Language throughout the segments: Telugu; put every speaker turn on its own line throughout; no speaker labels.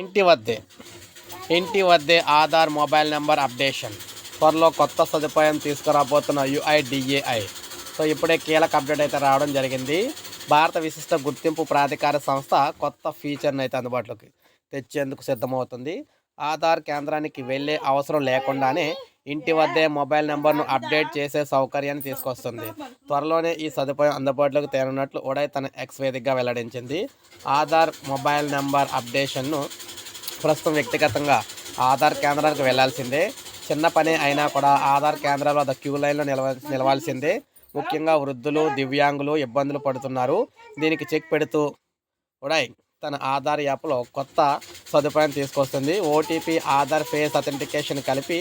ఇంటి వద్దే. ఇంటి వద్దే ఆధార్ మొబైల్ నెంబర్ అప్డేషన్. త్వరలో కొత్త సదుపాయం తీసుకురాబోతున్న యుఐడిఏఐ. సో ఇప్పుడే కీలక అప్డేట్ అయితే రావడం జరిగింది. భారత విశిష్ట గుర్తింపు ప్రాధికార సంస్థ కొత్త ఫీచర్ని అయితే అందుబాటులోకి తెచ్చేందుకు సిద్ధమవుతుంది. ఆధార్ కేంద్రానికి వెళ్ళే అవసరం లేకుండానే ఇంటి వద్దే మొబైల్ నెంబర్ను అప్డేట్ చేసే సౌకర్యాన్ని తీసుకొస్తుంది. త్వరలోనే ఈ సదుపాయం అందుబాటులోకి తేనున్నట్లు ఉడాయ్ తన ఎక్స్ వేదికగా వెల్లడించింది. ఆధార్ మొబైల్ నెంబర్ అప్డేషన్ను ప్రస్తుతం వ్యక్తిగతంగా ఆధార్ కేంద్రానికి వెళ్ళాల్సిందే చిన్న పని అయినా కూడా ఆధార్ కేంద్రాల వద్ద క్యూ లైన్లో నిలవ నిలవాల్సిందే. ముఖ్యంగా వృద్ధులు దివ్యాంగులు ఇబ్బందులు పడుతున్నారు. దీనికి చెక్ పెడుతూ ఉడాయ్ తన ఆధార్ యాప్లో కొత్త సదుపాయం తీసుకొస్తుంది. ఓటీపీ ఆధార్ ఫేస్ అథెంటికేషన్ కలిపి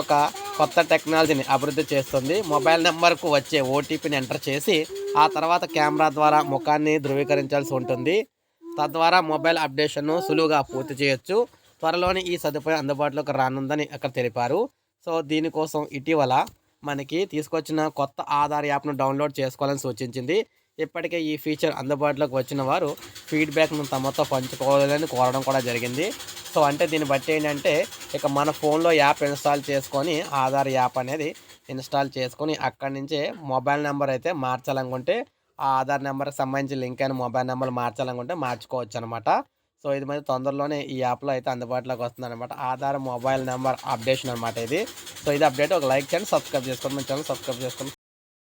ఒక కొత్త టెక్నాలజీని అభివృద్ధి చేస్తుంది. మొబైల్ నెంబర్కు వచ్చే ఓటీపీని ఎంటర్ చేసి ఆ తర్వాత కెమెరా ద్వారా ముఖాన్ని ధృవీకరించాల్సి ఉంటుంది. తద్వారా మొబైల్ అప్డేషన్ను సులువుగా పూర్తి చేయొచ్చు. త్వరలోనే ఈ సదుపాయం అందుబాటులోకి రానుందని అక్కడ తెలిపారు. సో దీనికోసం ఇటీవల మనకి తీసుకొచ్చిన కొత్త ఆధార్ యాప్ను డౌన్లోడ్ చేసుకోవాలని సూచించింది. ఇప్పటికే ఈ ఫీచర్ అందుబాటులోకి వచ్చిన వారు ఫీడ్బ్యాక్ను తమతో పంచుకోవాలని కోరడం కూడా జరిగింది. సో అంటే దీన్ని బట్టి ఏంటంటే ఇక మన ఫోన్లో యాప్ ఇన్స్టాల్ చేసుకొని ఆధార్ యాప్ అనేది ఇన్స్టాల్ చేసుకొని అక్కడి నుంచే మొబైల్ నెంబర్ అయితే మార్చాలనుకుంటే ఆ ఆధార్ నెంబర్కి సంబంధించి లింక్ అయిన మొబైల్ నెంబర్ మార్చాలనుకుంటే మార్చుకోవచ్చు అనమాట సో ఇది మరి తొందరలోనే ఈ యాప్లో అయితే అందుబాటులోకి వస్తుంది అనమాట ఆధార్ మొబైల్ నెంబర్ అప్డేషన్ అనమాట ఇది. సో ఇది అప్డేట్ ఒక లైక్ చేయండి సబ్స్క్రైబ్ చేసుకోండి మన ఛానల్ సబ్స్క్రైబ్ చేసుకోండి.